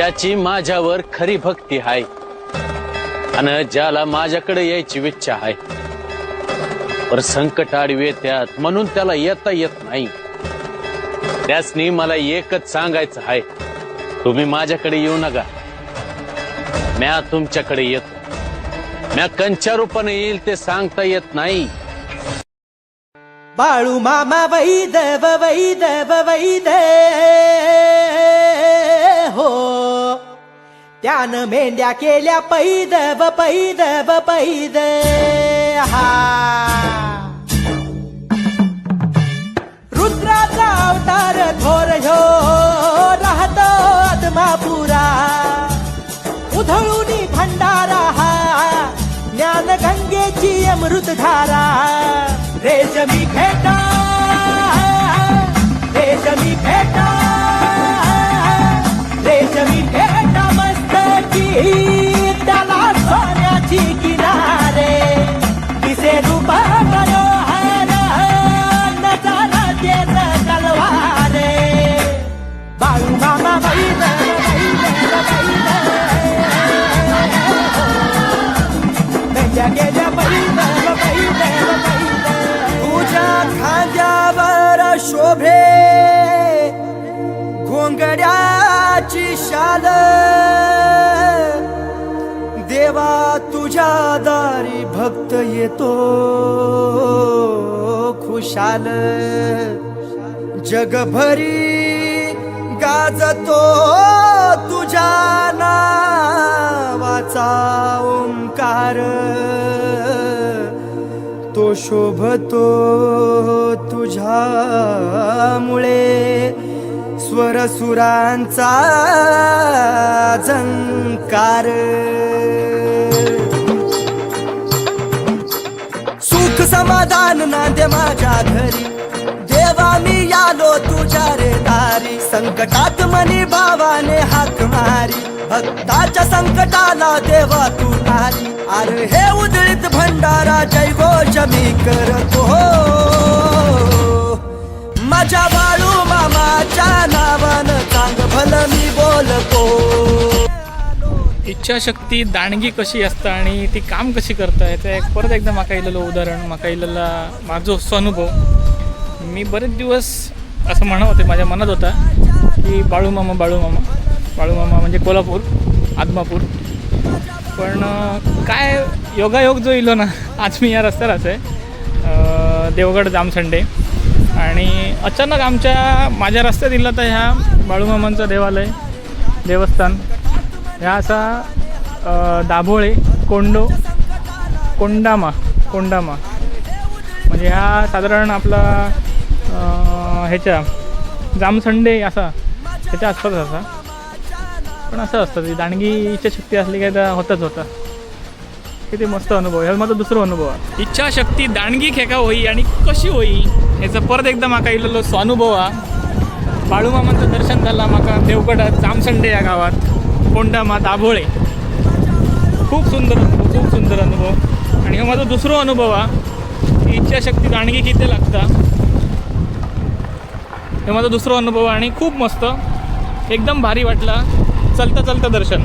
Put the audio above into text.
ज्याची माझ्यावर खरी भक्ती आहे आणि ज्याला माझ्याकडे यायची इच्छा आहे. पर संकट आडवे त्यात म्हणून त्याला येता येत नाही. त्यासनी मला एकच सांगायचं आहे तुम्ही माझ्याकडे येऊ नका. म्या तुमच्याकडे येतो. म्या कंच्या रूपाने येईल ते सांगता येत नाही. बाळू मामा वैदव वैदव वैद. त्यानं मेंढ्या केल्या पैदव पैदव पैद. हा रुद्राचा अवतार थोर ह्यो राहतो आत्मापुरा. उधळूनी भंडारा हा ज्ञान गंगेची अमृतधारा. रेशमी खेटा शोभे. घोंगड्याची शाल. देवा तुझ्या दारी भक्त येतो. खुशाल. जगभरी गाजतो तुझ्या नावाचा ओंकार. तो शोभतो तुझ्या स्वरसुरांचा झंकार. सुख समाधान नांदे माझ्या घरी. देवा मी आलो तुझ्या रे दारी. संकटात मनी भावाने हाक मारी. भक्ताच्या संकटाला देवा तू तारी अरे हे उदळीत भंडारा जय घोष मी करतो. इच्छाशक्ती दांडगी कशी असता आणि ती काम कशी करता याचं एक परत एकदा म्हाका इलेलं उदाहरण म्हाका इलेला माझो अनुभव मी बरेच दिवस असं म्हणत होते माझ्या मनात होता की बाळूमामा बाळूमामा बाळूमामा म्हणजे कोल्हापूर आदमापूर. पण काय योगायोग जो इलो ना आज मी या रस्त्यावर आहे. देवगड जामसंडे आणि अचानक आमच्या माझ्या रस्त्यात इला तर ह्या बाळूमामांचं देवालय देवस्थान. ह्या असा दाभोळे कोंडो कोंडामा कोंडामा. म्हणजे ह्या साधारण आपला ह्याच्या जामसंडे असा त्याच्या आसपास असा. पण असं असतं ती दांडगी इच्छाशक्ती असली काय तर होताच होता. किती मस्त अनुभव ह्या माझा दुसरा अनुभव आहे. इच्छाशक्ती दांडगी खेका होई आणि कशी होई याचा परत एकदा म्हाका इलेलो स्वानुभव हा बाळूमामांचं दर्शन झालं माका देवगडात जामसंडे या गावात. कोंडामा दाभोळे खूप सुंदर अनुभव खूप सुंदर अनुभव. आणि हा माझा दुसरा अनुभव हा की इच्छाशक्ती गाणगी किती लागता. हे माझा दुसरा अनुभव आणि खूप मस्त. एकदम भारी वाटला. चलता चलता दर्शन.